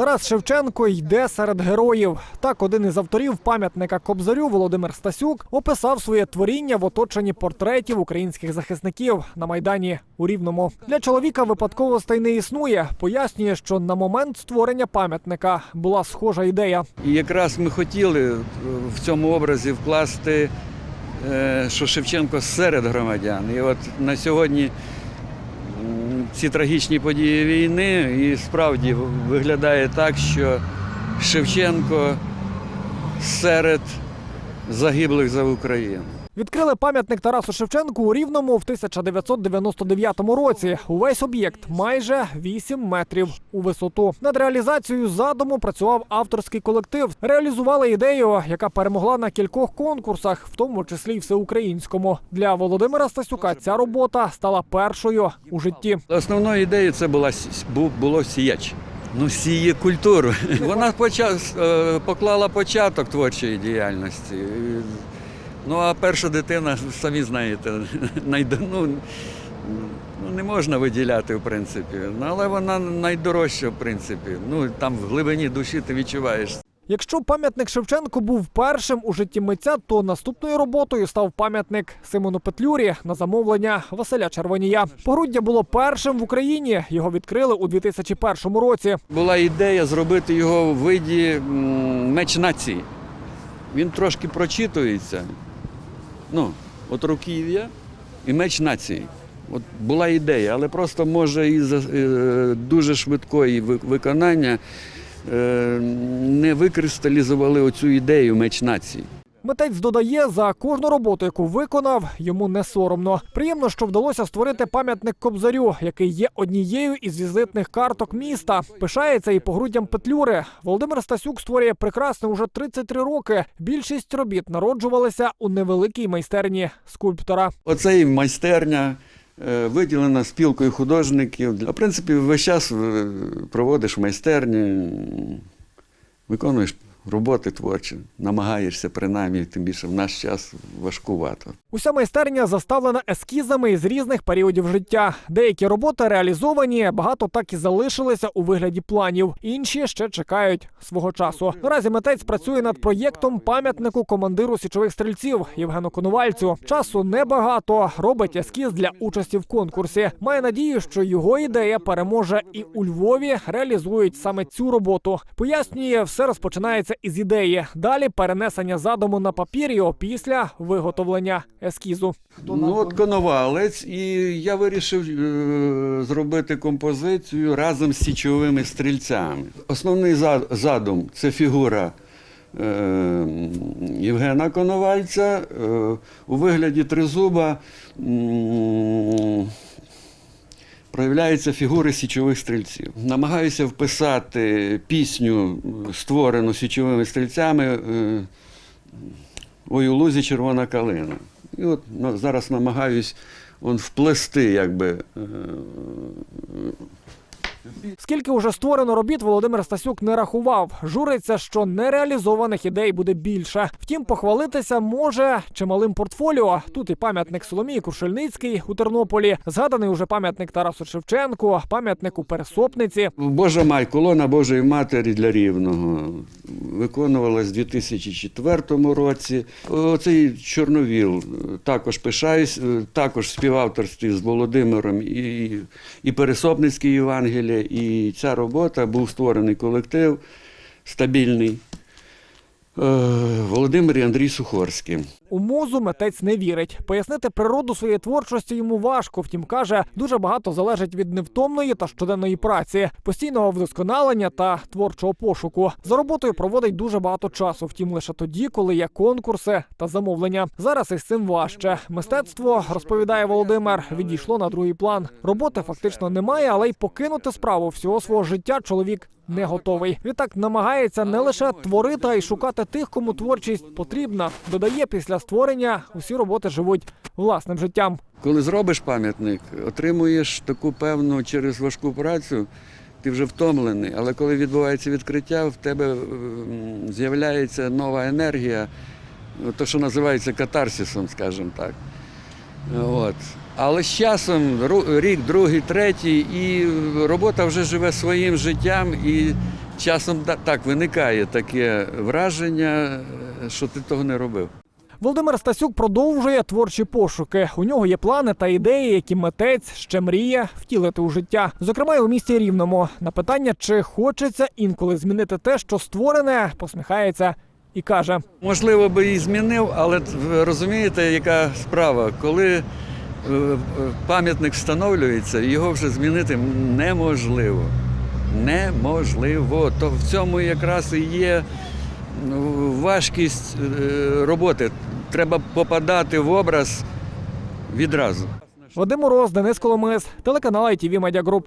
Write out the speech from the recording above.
Тарас Шевченко йде серед героїв. Так, один із авторів пам'ятника Кобзарю Володимир Стасюк описав своє творіння в оточенні портретів українських захисників на майдані у Рівному. Для чоловіка випадковостей не існує. Пояснює, що на момент створення пам'ятника була схожа ідея. І якраз ми хотіли в цьому образі вкласти, е, що Шевченко серед громадян. І от на сьогодні ці трагічні події війни, і справді виглядає так, що Шевченко серед загиблих за Україну. Відкрили пам'ятник Тарасу Шевченку у Рівному в 1999 році. Увесь об'єкт майже 8 метрів у висоту. Над реалізацією задуму працював авторський колектив. Реалізували ідею, яка перемогла на кількох конкурсах, в тому числі й всеукраїнському. Для Володимира Стасюка ця робота стала першою у житті. Основною ідеєю це була було сіяч. Ну, сіє культуру. Вона е, поклала початок творчої діяльності. Ну, а перша дитина, самі знаєте, ну, ну, не можна виділяти, в принципі. Ну, але вона найдорожча, в принципі. Ну, там в глибині душі ти відчуваєш. Якщо пам'ятник Шевченку був першим у житті митця, то наступною роботою став пам'ятник Симону Петлюрі на замовлення Василя Червонія. Погруддя було першим в Україні. Його відкрили у 2001 році. Була ідея зробити його в виді меч нації. Він трошки прочитується. Ну, от руків'я і меч нації. От була ідея, але просто може із за дуже швидкої ви- виконання е, не викристалізували оцю ідею меч нації. Митець додає, за кожну роботу, яку виконав, йому не соромно. Приємно, що вдалося створити пам'ятник Кобзарю, який є однією із візитних карток міста. Пишається і погруддям Петлюри. Володимир Стасюк створює прекрасне уже 33 роки. Більшість робіт народжувалися у невеликій майстерні скульптора. Оце і майстерня, е, виділена спілкою художників. В принципі, весь час е, проводиш майстерні, виконуєш роботи творчі, намагаєшся принаймні, тим більше в наш час важкувато. Уся майстерня заставлена ескізами із різних періодів життя. Деякі роботи реалізовані, багато так і залишилися у вигляді планів. Інші ще чекають свого часу. Наразі митець працює над проєктом пам'ятнику командиру січових стрільців Євгену Конувальцю. Часу небагато. Робить ескіз для участі в конкурсі. Має надію, що його ідея переможе і у Львові реалізують саме цю роботу. Пояснює, все розпочинається із ідеї. Далі перенесення задуму на папір і опісля виготовлення ескізу. Ну, от коновалець, і я вирішив е, зробити композицію разом з січовими стрільцями. Основний задум це фігура е, Євгена Коновальця е, у вигляді тризуба. Проявляються фігури січових стрільців. Намагаюся вписати пісню, е, створену січовими стрільцями е, Ой, у лузі червона калина. І от зараз намагаюсь он, вплести, якби. Скільки уже створено робіт, Володимир Стасюк не рахував. Журиться, що нереалізованих ідей буде більше. Втім, похвалитися може чималим портфоліо. Тут і пам'ятник Соломії Крушельницький у Тернополі, згаданий уже пам'ятник Тарасу Шевченку, пам'ятник у Пересопниці. Божа май, колона Божої Матері для Рівного. Виконувалась у 2004 році. Оцей Чорновіл е, також пишаюсь, е, також в співавторстві з Володимиром і, і Пересопницьке Євангеліє. І ця робота був створений колектив стабільний. е, Володимир і Андрій Сухорський. У музу митець не вірить. Пояснити природу своєї творчості йому важко. Втім, каже, дуже багато залежить від невтомної та щоденної праці, постійного вдосконалення та творчого пошуку. За роботою проводить дуже багато часу. Втім, лише тоді, коли є конкурси та замовлення. Зараз із цим важче. Мистецтво розповідає Володимир. Відійшло на другий план. Роботи фактично немає, але й покинути справу всього свого життя чоловік. Не готовий. Відтак намагається не лише творити, а й шукати тих, кому творчість потрібна. Додає, після створення усі роботи живуть власним життям. Коли зробиш пам'ятник, отримуєш таку певну через важку працю, ти вже втомлений. Але коли відбувається відкриття, в тебе з'являється нова енергія, то, що називається катарсисом, скажімо так. От. Але з часом, рік, другий, третій, і робота вже живе своїм життям, і часом так виникає таке враження, е, що ти того не робив. Володимир Стасюк продовжує творчі пошуки. У нього є плани та ідеї, які митець ще мріє втілити у життя. Зокрема, у місті Рівному. На питання, чи хочеться інколи змінити те, що створене, посміхається і каже: Можливо, би і змінив, але розумієте, яка справа, коли е, пам'ятник встановлюється, його вже змінити неможливо. Неможливо. То в цьому якраз і є ну, важкість е, роботи. Треба попадати в образ відразу. Вадим Мороз, Денис Коломис, телеканал ITV Media Group.